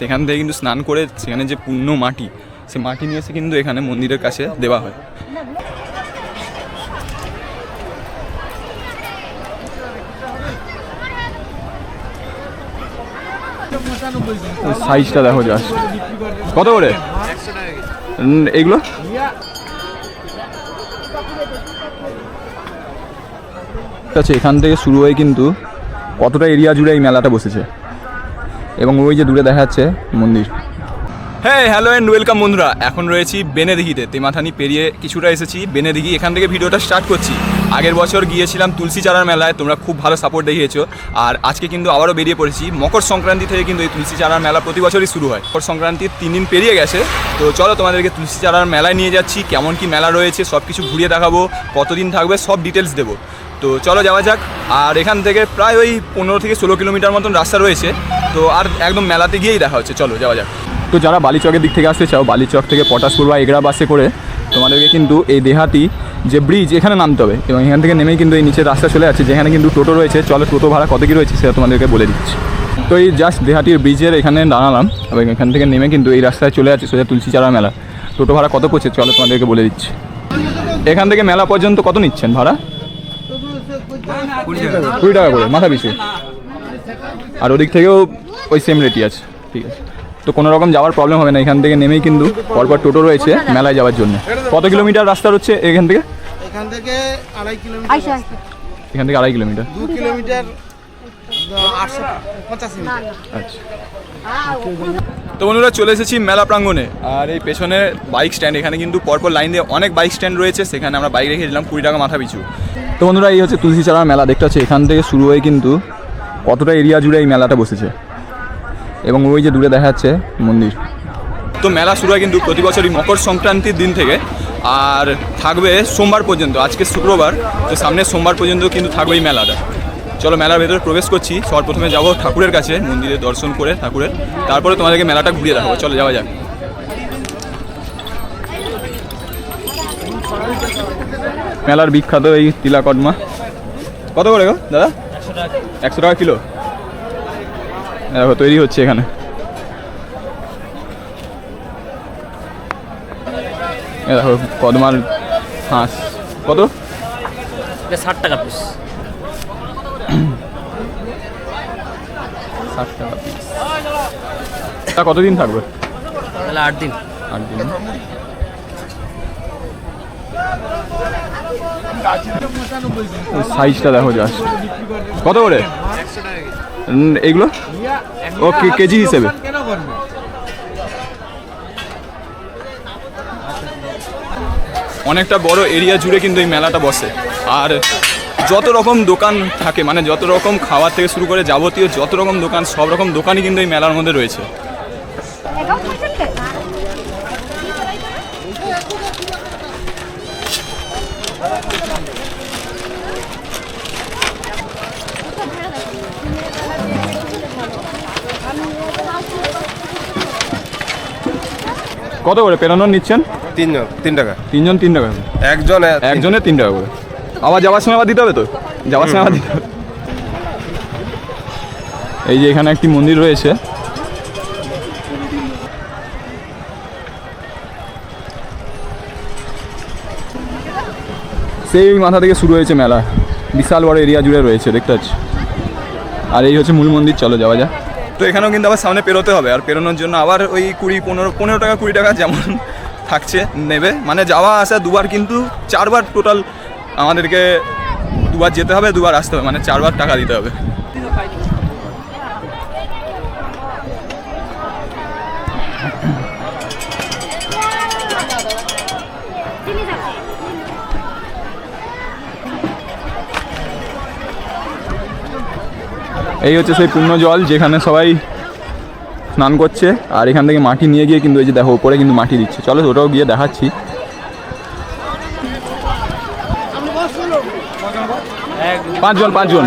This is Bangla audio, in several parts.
সেখান থেকে কিন্তু স্নান করে সেখানে যে পুণ্য মাটি সে মাটি নিয়ে এসে কিন্তু এখানে মন্দিরের কাছে দেওয়া হয়। সাইজটা দেখো জাস্ট কত করে? উম, এইগুলো আচ্ছা এখান থেকে শুরু হয়ে কিন্তু কতটা এরিয়া জুড়ে এই মেলাটা বসেছে? এবং ওই যে দূরে দেখা যাচ্ছে মন্দির। হ্যাঁ হ্যালো অ্যান্ড ওয়েলকাম বন্ধুরা। এখন রয়েছি বেনেদিঘিতে। তেমাথানি পেরিয়ে কিছুটা এসেছি বেনেদিঘি। এখান থেকে ভিডিওটা স্টার্ট করছি। আগের বছর গিয়েছিলাম তুলসী চারার মেলায়। তোমরা খুব ভালো সাপোর্ট দেখিয়েছো। আর আজকে কিন্তু আবারও বেরিয়ে পড়েছি। মকর সংক্রান্তি থেকে কিন্তু এই তুলসী চারার মেলা প্রতি বছরই শুরু হয়। মকর সংক্রান্তির তিন দিন পেরিয়ে গেছে। তো চলো তোমাদেরকে তুলসী চারার মেলায় নিয়ে যাচ্ছি। কেমন কি মেলা রয়েছে সব কিছু ঘুরিয়ে দেখাবো। কতদিন থাকবে সব ডিটেলস দেবো। তো চলো যাওয়া যাক। আর এখান থেকে প্রায় ওই পনেরো থেকে ষোলো কিলোমিটার মতন রাস্তা রয়েছে। তো আর একদম মেলাতে গিয়েই দেখা হচ্ছে। চলো, যাওয়া যাক। তো যারা বালিচকের দিক থেকে আসতে চাও, বালিচক থেকে পটাশপুর বা এগরা বাসে করে, তোমাদেরকে কিন্তু এই দেহাতি যে ব্রিজ এখানে নামতে হবে এবং এখান থেকে নেমেই কিন্তু এই নিচের রাস্তা চলে যাচ্ছে, যেখানে কিন্তু টোটো রয়েছে। চলো, টোটো ভাড়া কত কী রয়েছে সেটা তোমাদেরকে বলে দিচ্ছি। তো এই জাস্ট দেহাটির ব্রিজের এখানে দাঁড়ালাম এবং এখান থেকে নেমে কিন্তু এই রাস্তায় চলে যাচ্ছে সোজা তুলসী চারা মেলা। টোটো ভাড়া কত পড়ছে চলো তোমাদেরকে বলে দিচ্ছি। এখান থেকে মেলা পর্যন্ত কত নিচ্ছেন ভাড়া? কুড়ি টাকা করে, মাথা পিছু। আর ওদিক থেকেও ওই সেম রেটই আছে ঠিক আছে। তো কোনো রকম যাওয়ার প্রবলেম হবে না এখান থেকে নেমেই কিন্তু পরপর টোটো রয়েছে মেলায় যাওয়ার জন্য। কত কিলোমিটার রাস্তা হচ্ছে এখান থেকে? এখান থেকে আড়াই কিলোমিটার এখান থেকে আড়াই কিলোমিটার। দু কিলোমিটার আচ্ছা। তো বন্ধুরা চলে এসেছি মেলা প্রাঙ্গণে। আর এই পেছনে বাইক স্ট্যান্ড এখানে কিন্তু পরপর লাইন দিয়ে অনেক বাইক স্ট্যান্ড রয়েছে। সেখানে আমরা বাইক রেখে দিলাম কুড়ি টাকা মাথা পিছু তো বন্ধুরা এই হচ্ছে তুলসী চারার মেলা দেখতে পাচ্ছি এখান থেকে শুরু হয়ে কিন্তু কতটা এরিয়া জুড়ে এই মেলাটা বসেছে? এবং ওই যে দূরে দেখা যাচ্ছে মন্দির। তো মেলা শুরু হয় কিন্তু প্রতি বছরই মকর সংক্রান্তির দিন থেকে। আর থাকবে সোমবার পর্যন্ত আজকে শুক্রবার তো সামনের সোমবার পর্যন্ত কিন্তু থাকবে এই মেলাটা। চলো মেলার ভেতরে প্রবেশ করছি সবার প্রথমে যাব ঠাকুরের কাছে মন্দিরে দর্শন করে ঠাকুরের। তারপরে তোমাদেরকে মেলাটা ঘুরিয়ে দেখাবো চলো যাওয়া যাক। মেলার বিখ্যাত এই তিলাকদমা কত করে গো দাদা? একশো টাকা কিলো? দেখো তৈরি হচ্ছে এখানে। দেখো কদমার হাঁস। কত? ষাট টাকা পিস ষাট টাকা পিস তা কতদিন থাকবে? তাহলে আট দিন। আট দিন। সাইজটা দেখো জাস্ট কত করে? উম, এইগুলো ও কেজি হিসেবে। অনেকটা বড় এরিয়া জুড়ে কিন্তু এই মেলাটা বসে। আর যত রকম দোকান থাকে মানে যত রকম খাবার থেকে শুরু করে যাবতীয় যত রকম দোকান সব রকম দোকানই কিন্তু এই মেলার মধ্যে রয়েছে। কত করে পেরানোর নিচ্ছেন? তিনজন তিন টাকা। তিনজন তিন টাকা একজন একজনের তিন টাকা করে। আবার যাওয়ার সময় আবার দিতে হবে তো? যাওয়ার সময় আবার দিতে হবে। এই যে এখানে একটি মন্দির রয়েছে। সেই মাথা থেকে শুরু হয়েছে মেলা। বিশাল বড় এরিয়া জুড়ে রয়েছে, দেখতে পাচ্ছি? আর এই হচ্ছে মূল মন্দির, চলো যাওয়া যাক। তো এখানেও কিন্তু আবার সামনে পেরোতে হবে, আর পেরোনোর জন্য আবার ওই কুড়ি, পনেরো পনেরো টাকা, কুড়ি টাকা যেমন থাকছে, নেবে। মানে যাওয়া, আসা দুবার কিন্তু চারবার টোটাল আমাদেরকে দুবার যেতে হবে, দুবার আসতে হবে মানে চারবার টাকা দিতে হবে। এই হচ্ছে সেই পূর্ণ জল যেখানে সবাই স্নান করছে। আর এখান থেকে মাটি নিয়ে গিয়ে কিন্তু এই যে দেখো, উপরে কিন্তু মাটি দিচ্ছে। চলো ওটাও গিয়ে দেখাচ্ছি। পাঁচজন পাঁচজন।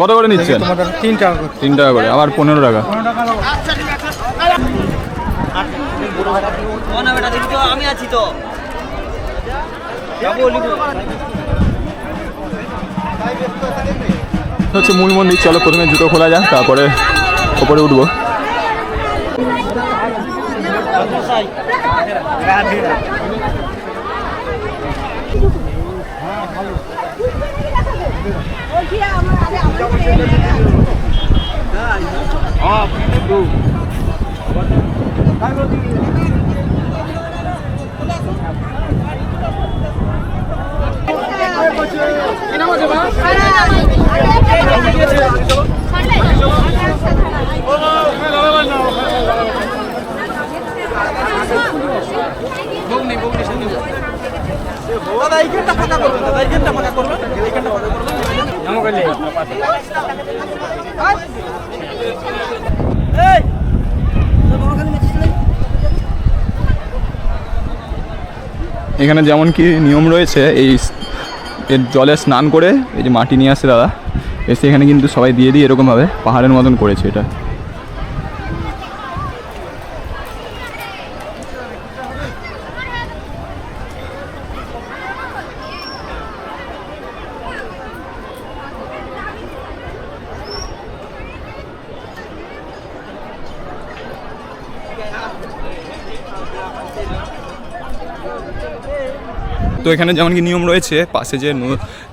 কত করে নিচ্ছেন? তিন টাকা করে। আবার পনেরো টাকা। আমি আছি তো হচ্ছে মূল মন্দির। চলো প্রথমে জুতো খোলা যাক তারপরে ওপরে উঠবো। Oh, এখানে যেমন কি নিয়ম রয়েছে, এই এর জলে স্নান করে এই যে মাটি নিয়ে আসে দাদা, এসে এখানে কিন্তু সবাই দিয়ে দিয়ে এরকমভাবে, পাহাড়ের মতন করেছে এটা। তো এখানে যেমন কি নিয়ম রয়েছে, পাশে যে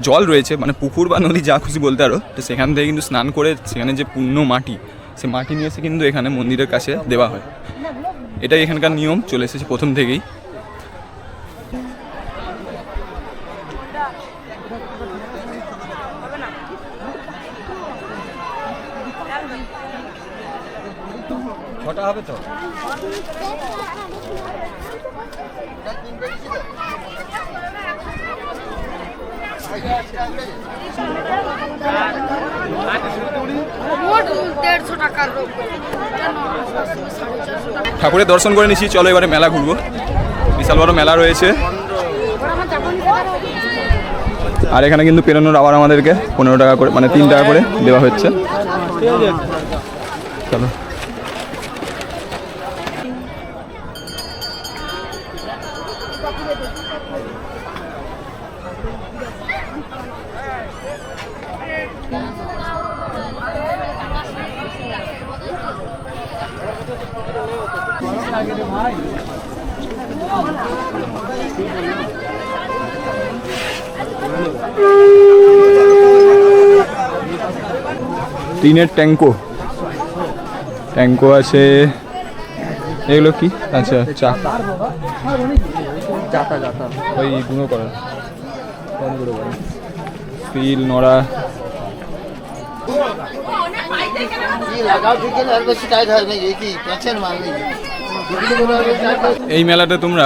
জল রয়েছে মানে পুকুর বা নদী যা খুশি বলতে আরও তো সেখান থেকে কিন্তু স্নান করে সেখানে যে পূর্ণ মাটি, সে মাটি নিয়ে এসে কিন্তু এখানে মন্দিরের কাছে দেওয়া হয়। এটাই এখানকার নিয়ম, চলে এসেছে প্রথম থেকেই। দেড়শো টাকার রোগ কেন সাড়ে চারশো টাকা ঠাকুরের দর্শন করে নিচ্ছি চলো এবারে মেলা ঘুরবো। বিশাল বড় মেলা রয়েছে। আর এখানে কিন্তু পেরোনোর আবার আমাদেরকে পনেরো টাকা করে মানে তিন টাকা করে দেওয়া হচ্ছে। চলো। টিনের ট্যাঙ্কো ট্যাঙ্কো আছে এগুলো কি? আচ্ছা চা। ওই গুঁড়ো করার ফিল নড়া। এই মেলাটা তোমরা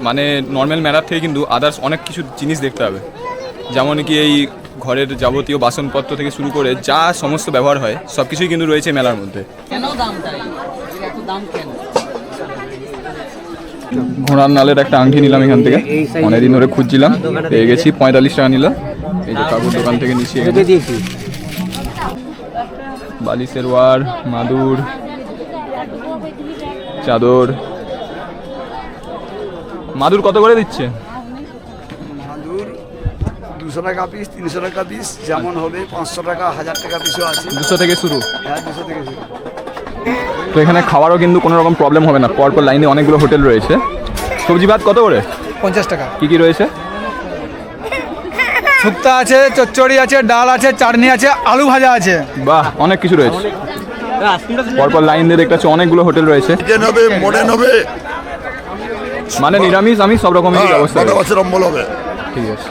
মানে নর্মাল মেলার থেকে কিন্তু আদার্স অনেক কিছু জিনিস দেখতে হবে যেমন কি এই ঘরের যাবতীয় বাসনপত্র থেকে শুরু করে যা সমস্ত ব্যবহার হয় সব কিছুই কিন্তু রয়েছে মেলার মধ্যে। কেন দামটা দাম কেন? ঘোড়ার নালের একটা আংটি নিলাম এখান থেকে। অনেকদিন ধরে খুঁজছিলাম পেয়ে গেছি পঁয়তাল্লিশ টাকা নিল। এই যে কাকুর দোকান থেকে নিচ্ছি। বালিশের ওয়ার মাদুর চাদর। মাদুর কত করে দিচ্ছে? দুশো টাকা পিস তিনশো টাকা পিস যেমন হবে পাঁচশো টাকা হাজার টাকা পিসও আছে। দুশো থেকে শুরু? হ্যাঁ দুশো থেকে শুরু। তো এখানে খাওয়ারও কিন্তু কোনো রকম প্রবলেম হবে না। পরপর লাইনে অনেকগুলো হোটেল রয়েছে। সবজি ভাত কত করে? পঞ্চাশ টাকা। কি কি রয়েছে? শুক্তা আছে চচ্চড়ি আছে ডাল আছে চাটনি আছে আলু ভাজা আছে। বাহ অনেক কিছু রয়েছে। পরপর লাইন দিয়ে দেখতে পাচ্ছি অনেকগুলো হোটেল রয়েছে। মানে নিরামিষ আমি সব রকমের ব্যবস্থা। বছর অম্বল হবে। ঠিক আছে।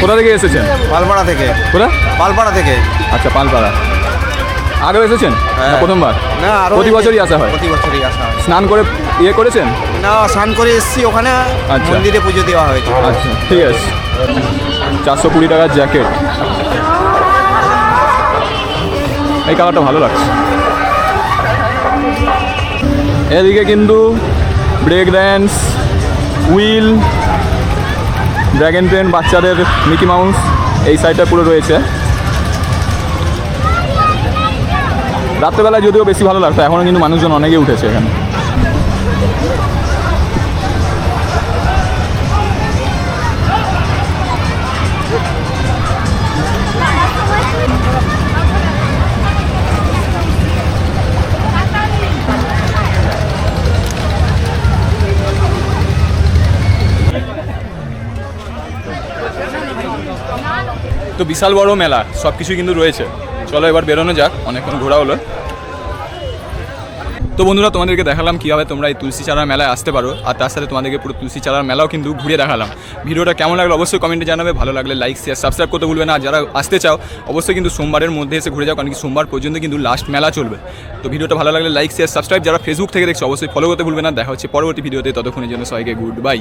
কোথা থেকে এসেছেন? পালপাড়া থেকে। কোথা? পালপাড়া থেকে। আচ্ছা পালপাড়া। আগেও এসেছেন? না প্রথমবার? না আরও প্রতি বছরই আসা হয়? প্রতি বছরই আসা হয়। স্নান করে ইয়ে করেছেন? না স্নান করে এসেছি ওখানে। আচ্ছা। মন্দিরে পুজো দেওয়া হয়েছে। আচ্ছা ঠিক আছে। চারশো কুড়ি টাকার জ্যাকেট। এই কালারটা ভালো লাগছে। এদিকে কিন্তু break dance will dragon train বাচ্চাদের মিকি মাউস এই সাইডটা পুরো রয়েছে। রাত্রেবেলায় যদিও বেশি ভালো লাগতো এখনও কিন্তু মানুষজন অনেকেই উঠেছে এখানে। তো বিশাল বড় মেলা সব কিছুই কিন্তু রয়েছে। চলো এবার বেরোনো যাক, অনেকক্ষণ ঘোরা হলো। তো বন্ধুরা, তোমাদেরকে দেখালাম কীভাবে তোমরা এই তুলসী চারার মেলায় আসতে পারো, আর তার সাথে তোমাদেরকে পুরো তুলসী চারার মেলাও কিন্তু ঘুরিয়ে দেখালাম। ভিডিওটা কেমন লাগল অবশ্যই কমেন্টে জানাবে, ভালো লাগলে লাইক শেয়ার সাবস্ক্রাইব করতে ভুলবে না। আর যারা আসতে চাও, অবশ্যই কিন্তু সোমবারের মধ্যে এসে ঘুরে যাও, কারণ কি সোমবার পর্যন্ত কিন্তু লাস্ট মেলা চলবে। তো ভিডিওটা ভালো লাগলে লাইক শেয়ার সাবস্ক্রাইব যারা ফেসবুক থেকে দেখছ, অবশ্যই ফলো করতে ভুলবে না। দেখা হচ্ছে পরবর্তী ভিডিওতে, ততক্ষণের জন্য সবাইকে গুড বাই